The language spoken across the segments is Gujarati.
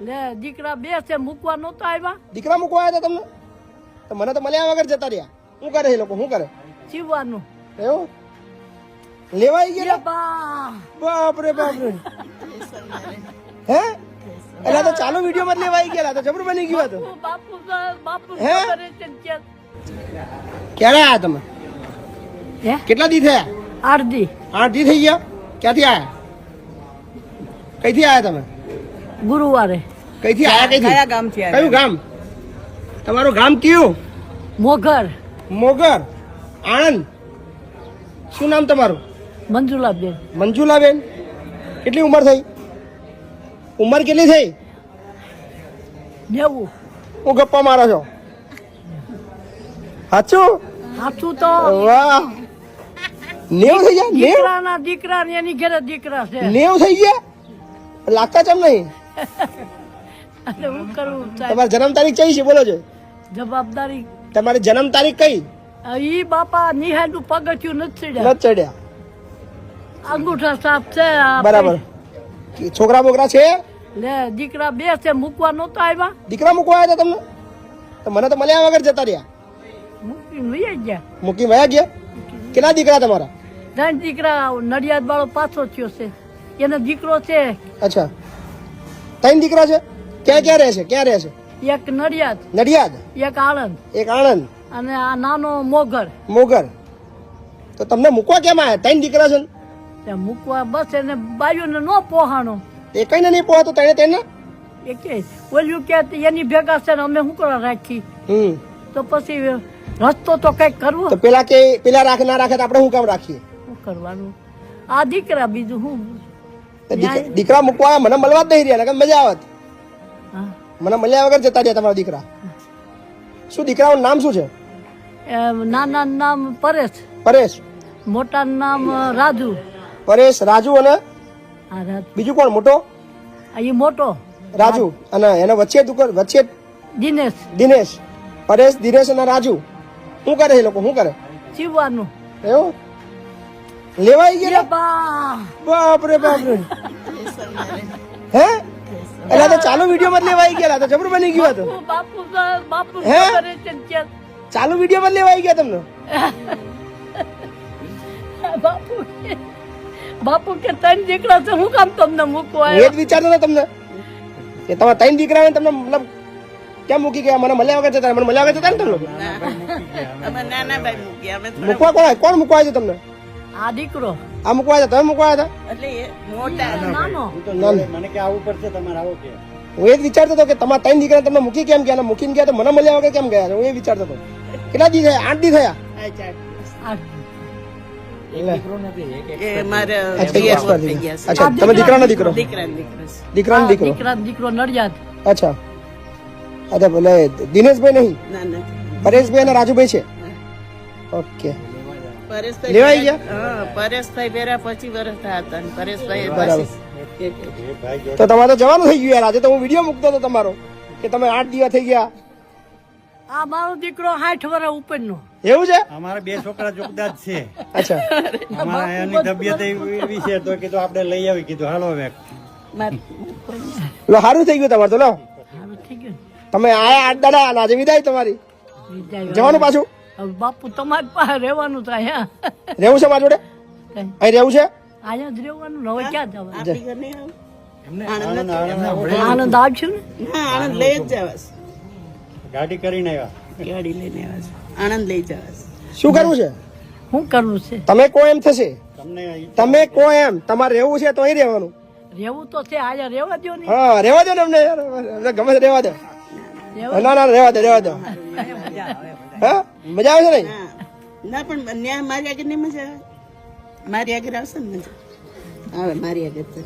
લે દીકરા બે છે મૂકવા નહોતા આવ્યા. દીકરા મૂકવા આવ્યા હતા તમને? તો મને તો મળ્યા વગર જતા રહ્યા. શું કરે એ લોકો? શું કરે? જીવવાનું. એવું? લેવાઈ ગયા બા બાપ રે બાપ રે હે? એટલે તો ચાલુ વીડિયો માં લેવાઈ ગયા તો જબરું બની ગયું હતું બાપુ બાપુ હે? ને ક્યારે આયા તમે? હે? કેટલા દી થયા? આરદી આઠ દી થઈ ગયા? ક્યાંથી આયા? કઈથી આયા તમે? ગુરુવારે. કઈથી આયા કઈથી? કયા ગામથી આયા કયું ગામ? તમારું ગામ કયું? મોઘર મોગર. આણંદ. શું નામ તમારું? મંજુલાબેન. મંજુલાબેન. કેટલી ઉંમર થઈ? ઉંમર કેટલી થઈ? નેવું. હું ગપ્પા મારો છો. સાચું? સાચું તો. વાહ. નેવ થઈ ગયા? દીકરાના દીકરા ને એની ઘરે દીકરા છે. નેવ થઈ ગયા? લાગતા ચમ નહીં. એટલે હું કરું? તમારી જન્મ તારીખ કઈ છે? બોલો છો. જવાબદારી. તમારી જન્મ તારીખ કઈ? ઈ બાપા નિહાળનું પગથિયું નથી ચડ્યા. નથી ચડ્યા. અંગૂઠા સાફ છે બરાબર. છોકરા બોકરા છે? લે દીકરા બે છે મૂકવા નહોતા આવ્યા. દીકરા મૂકવા આવ્યા તમને? તો મને તો મળ્યા વગર જતા રહ્યા. મૂકી વયા ગયા. મૂકી વયા ગયા? કેટલા દીકરા તમારા? ત્રણ દીકરા નડિયાદ વાળો પાછો થયો છે. એનો દીકરો છે. અચ્છા. ત્રણ દીકરા છે? ક્યાં ક્યાં રહે છે? ક્યાં રહે છે? એક નડિયાદ નડિયાદ? એક આણંદ. એક આણંદ. અને આ નાનો મોગર મોગર તો તમને મૂકવા કેમ આયા? ત્રણ દીકરા છે ને? મૂકવા બસ એને બાયુને ન પોહાણો. એ કઈ નહીં પોહાતો તેને તેને? એ કે ઓલ્યું કે એની ભેગા છે ને અમે હું કરવા રાખી? હમ. તો પછી રસ્તો તો કંઈક કરવો. તો પેલા કે પેલા રાખે ના રાખે તો આપણે શું કામ રાખીએ? શું કરવાનું? આ દીકરા બીજું દીક- દીકરા મૂકવા મને મળવા જ નહીં રહ્યા નકર મજા આવત હા. મને મળ્યા વગર જતા રહ્યા તમારા દીકરા. શું દીકરાનું નામ શું છે? નાના નામ પરેશ. પરેશ. મોટા નામ રાજુ. પરેશ રાજુ અને બીજું કોણ મોટો? અહીં મોટો. રાજુ. અને એના વચ્ચે દુકાન વચ્ચે દિનેશ. દિનેશ. પરેશ દિનેશ અને રાજુ. શું કરે એ લોકો? શું કરે? જીવવાનું. એવું? લેવાઈ ગયા બાપ. રે બાપ રે હે? એટલે તો ચાલુ વીડિયો માં લેવાઈ ગયા તો જબર બની ગયું તો. બાપુ બાપુ હે? છે ચાલુ. વીડિયો માં લેવાઈ ગયા તમને? બાપુ કે- બાપુ કે ત્રણ દીકરા છે હું કામ તમને મૂકવા એ જ વિચારતો તમને? કે તમારા ત્રણ દીકરા તમને મતલબ કેમ મૂકી ગયા? મને મળ્યા વગર જતા? મને મળ્યા વગર જતા ને તમે લોકો? અમે નાના ભાઈ મૂક્યા અમે થોડા- મૂકવા કોણ કોણ મૂકવા આવ્યું તમને? આ દીકરો. આ મૂકવા તમે મૂકવા હતા એટલે મોટા નાનો. મને કે આવવું પડશે તમારે આવો કે. હું એ જ વિચારતો હતો કે તમારા ત્રણ દીકરા તમને મૂકી કેમ ગયા? મૂકીને ગયા તો મને મળ્યા વગર કેમ ગયા? હું એ વિચારતો હતો. કેટલા દી થયા? આઠ દી થયા? અચ્છા, તમે દીકરાનો દીકરો? દીકરાનો દીકરો દીકરો? નડિયાદ. અચ્છા. અચ્છા ભલે દિનેશભાઈ નહીં? ના ના. પરેશભાઈ અને રાજુભાઈ છે? ઓકે. પરેશભાઈ લેવાઈ ભેરા- પરેશભાઈ ભેરા પછી વર્ષ હતા પરેશભાઈ તો તમારે તો જવાનું થઈ ગયું યાર. આજે તો હું વીડિયો મૂકતો હતો તમારો કે તમે આઠ દિવસ થઈ ગયા. આ મારો દીકરો સાઠ વર્ષ ઉપરનો. એવું છે? અમારા બે છોકરા જોગદાર જ છે. અચ્છા. અમારા એની તબિયત એવી એવી છે તો કીધું આપણે લઈ આવી કીધું હાલો હવે. લો સારું થઈ ગયું તમારું તો લો. સારું થઈ ગયું. તમે આયા આઠ દાડા આજે વિદાય તમારી. જવાનું પાછું. બાપુ તમારે પાસે રહેવાનું થાય હા. રહેવું છે મારા જોડે? અહીં રહેવું છે? અહીંયા જ રહેવાનું હવે ક્યાં? આણંદ આનંદ આવશે ને? આનંદ લઈ જ જવાસ ગાડી કરીને આવ્યા. ગાડી લઈને આવ્યા આનંદ લઈ જવાસ શું કરવું છે? શું કરવું છે? તમે કો એમ થશે? તમે કો એમ? તમારે રહેવું છે તો અહીં રહેવાનું. રહેવું તો છે આજે રહેવા દો ને. હા રહેવા દો ને અમને યાર. ગમે રહેવા દો ના ના રહેવા દો રહેવા દો હા? મજા આવશે ને ના પણ ન્યા મારી આગળ નહીં મજા આવે. મારી આગળ આવશે ને મજા. આવે મારી આગળ તો.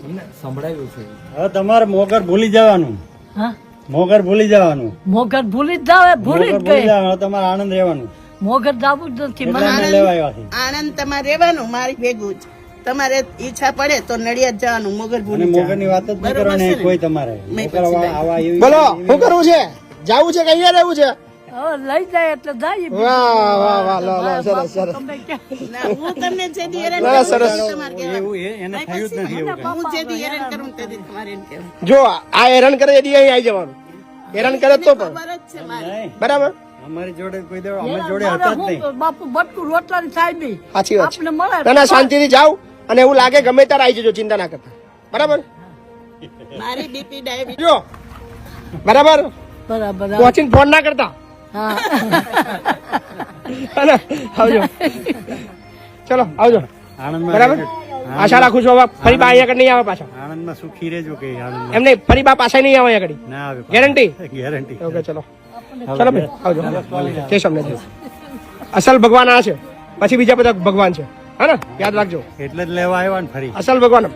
હવે તમારે મોગર ભૂલી જવાનું. હા? મોગર ભૂલી જવાનું. મોગર ભૂલી જ જાવે ભૂલી જ ગઈ. તમારે આનંદ રહેવાનું. મોગર જાવું જ નથી આણંદ તમારે રહેવાનું મારી ભેગું જ. તમારે ઈચ્છા પડે તો નડિયાદ જવાનું મોગર ભૂલી મોગરની વાત જ કરવાની કોઈ તમારે. બોલો શું કરવું છે? જાવું છે કઈ રહેવું છે? લઈ જાય એટલે જાય. વાહ વાહ વાહ લો લો સરસ સરસ. તમે ક્યાં- ના, હું તમને જેથી હેરાન કરું, સરસ. તેથી તમારે કહેવાનું. એવું એને થયું જ નથી એવું હું જેથી હેરાન કરું તેથી તમારે જો આ હેરાન કરે એથી અહીં આવી જવાનું. હેરાન કરે તો પણ. બરાબર? અમારી જોડે કોઈ દાડો અમે જોડે હતા જ નહીં. બાપુ બટકું સાચી વાત મળે ના ના શાંતિથી જાવ અને એવું લાગે ગમે ત્યારે આવી જજો ચિંતા ના કરતા. બરાબર? મારી બીપી ડાયાબિટીસ જો. બરાબર? બરાબર પહોંચીને ફોન ના કરતા. હા આવજો. ચલો આવજો. બરાબર? આશા રાખું છું હવે ફરી બા અહીંયા નહીં આવે પાછા. આણંદમાં સુખી રહેજો કે આનંદ એમ નહીં ફરી બા પાછા નહીં આવે અહીંયા ના આવે ગેરંટી ગેરંટી ઓકે ચલો. ચલો ભાઈ આવજો. જય સ્વામિનારાયણ. અસલ ભગવાન આ છે. પછી બીજા બધા ભગવાન છે. હા ને? યાદ રાખજો. એટલે જ લેવા આવ્યા ને ફરી. અસલ ભગવાન.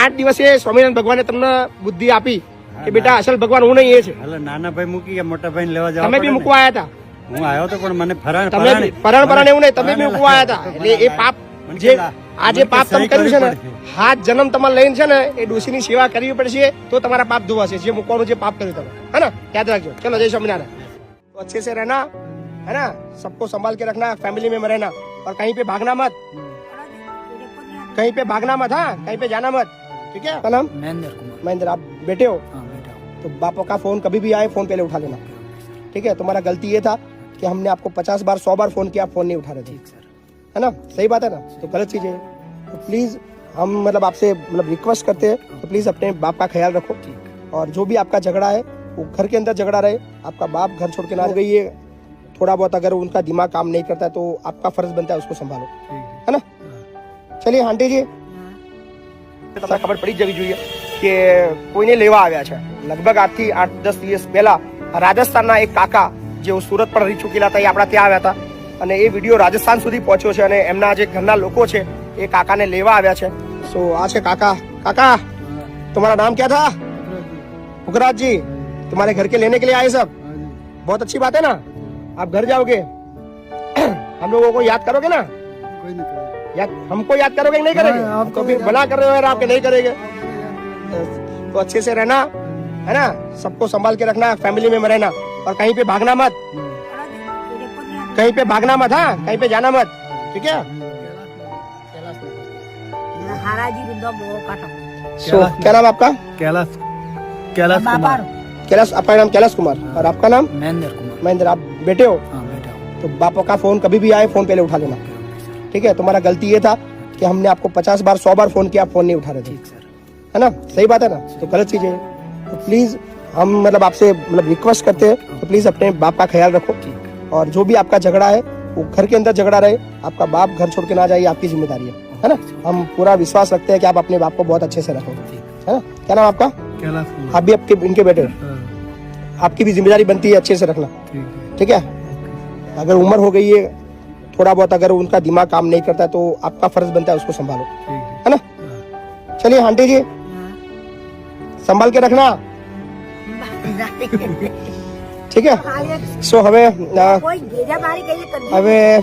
આઠ દિવસે સ્વામિનારાયણ ભગવાને તમને બુદ્ધિ આપી. કે બેટા અસલ ભગવાન હું નહીં એ છે એટલે નાના ભાઈ મૂકી ગયા મોટા ભાઈ લેવા જવા તમે બી પડે ને. મૂકવા આવ્યા હતા હું આવ્યો તો પણ મને ફરાણ તમે બી પરણ પરણ એવું નહીં તમે બી મૂકવા આવ્યા હતા એટલે એ પાપ જે આ જે પાપ તમે કર્યું છે ને હાથ જન્મ તમારે લઈને છે ને એ ડોશીની સેવા કરવી પડશે તો તમારા પાપ ધોવાશે જે મૂકવાનું જે પાપ કર્યું તમે है ना याद रखो चलो जय स्वामीनारायण तो अच्छे से रहना है ना सबको संभाल के रखना फैमिली में रहना और कहीं पे भागना मत कहीं पे भागना मत हाँ कहीं पे जाना मत ठीक है क्या नाम महेंद्र कुमार महेंद्र आप बेटे हो हाँ बेटा तो बापा का फ़ोन कभी भी आए फ़ोन पहले उठा लेना। ठीक है? तुम्हारा गलती ये था कि हमने आपको पचास बार सौ बार फ़ोन किया फ़ोन नहीं उठा रहे थे। है ना? सही बात है ना? तो गलत चीज़ है। तो प्लीज़ हम मतलब आपसे मतलब रिक्वेस्ट करते हैं तो प्लीज़ अपने बाप का ख्याल रखो। और जो भी आपका झगड़ा है वो घर के अंदर झगड़ा रहे। आपका बाप घर छोड़ के ना गई है। थोड़ा बहुत अगर उनका दिमाग काम नहीं करता है तो आपका फ़र्ज़ बनता है उसको संभालो। है ना? चलिए आंटी जी। हाँ। खबर पड़ी जगह जुड़ी है। કે કોઈને લેવા આવ્યા છે લગભગ આજથી આઠ દસ દિવસ પહેલા રાજસ્થાનના એક કાકા જેઓ સુરત પણ રહી ચૂકેલા હતા એ આપણા ત્યાં આવ્યા હતા અને એ વિડીયો રાજસ્થાન સુધી પહોંચ્યો છે અને એમના જે ઘરના લોકો છે એ કાકાને લેવા આવ્યા છે સો આ છે કાકા કાકા तुम्हारा नाम क्या था पुखराज जी तुम्हारे घर के लेने के लिए आए सब बहुत अच्छी बात है ना आप घर जाओगे हम लोगों को याद करोगे ना याद हमको याद करोगे कि नहीं करेंगे आप तो फिर मना कर रहे हो यार आपके नहीं करेंगे तो अच्छे से रहना है ना? सबको संभाल के रखना फैमिली में रहना। और कहीं पे भागना मत। कहीं पे भागना मत हाँ? कहीं पे जाना मत ठीक है? सो क्या नाम आपका? कैलाश कैलाश कुमार। कैलाश आपका नाम कैलाश कुमार? हाँ। और आपका नाम? महेंद्र कुमार। महेंद्र आप बेटे हो? हाँ, बेटा तो बापा का फ़ोन कभी भी आए फ़ोन पहले उठा लेना। ठीक है? तुम्हारा गलती ये था कि हमने आपको पचास बार सौ बार फ़ोन किया फ़ोन नहीं उठा रहे थे। है ना? सही बात है ना? तो गलत चीज़ है। तो प्लीज़ हम मतलब आपसे मतलब रिक्वेस्ट करते हैं तो प्लीज़ अपने बाप का ख्याल रखो। और जो भी आपका झगड़ा है वो घर के अंदर झगड़ा रहे आपका बाप घर छोड़ के ना जाए आपकी ज़िम्मेदारी है। है ना? हम पूरा विश्वास रखते हैं कि आप अपने बाप को बहुत अच्छे से रखो। है ना? क्या नाम आपका? आप भी आपके इनके बेटे? आपकी भी ज़िम्मेदारी बनती है अच्छे से रखना। ठीक है। अगर उम्र हो गई है थोड़ा बहुत अगर उनका दिमाग काम नहीं करता है तो आपका फ़र्ज़ बनता है उसको संभालो। है। ना? चलिए आंटी जी સંભાળ કે રખના? ઠીક હે? સો હવે હવે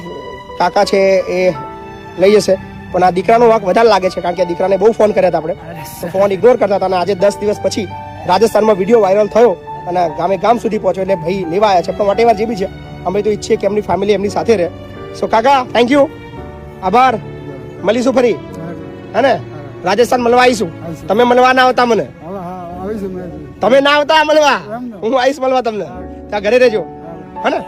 કાકા છે એ લઈ જશે. પણ આ દીકરાનો વાંક વધારે લાગે છે કારણ કે દીકરાને બહુ ફોન કર્યા હતા આપણે. ફોન ઇગ્નોર કરતા હતા અને આજે દસ દિવસ પછી રાજસ્થાનમાં વીડિયો વાયરલ થયો અને ગામે ગામ સુધી પહોંચ્યો એટલે ભાઈ લેવા આવ્યા છે. પણ વોટ એવર જે બી છે અમે તો ઈચ્છીએ કે એમની ફેમિલી એમની સાથે રહે. સો કાકા થેન્ક યુ આભાર. મળીશું ફરી. હે. ને? રાજસ્થાન મળવા આવીશું. તમે મળવા ના આવતા મને. તમે ના આવતા મળવા? હું આવીશ મળવા તમને. ત્યાં ઘરે રહેજો. હે ને?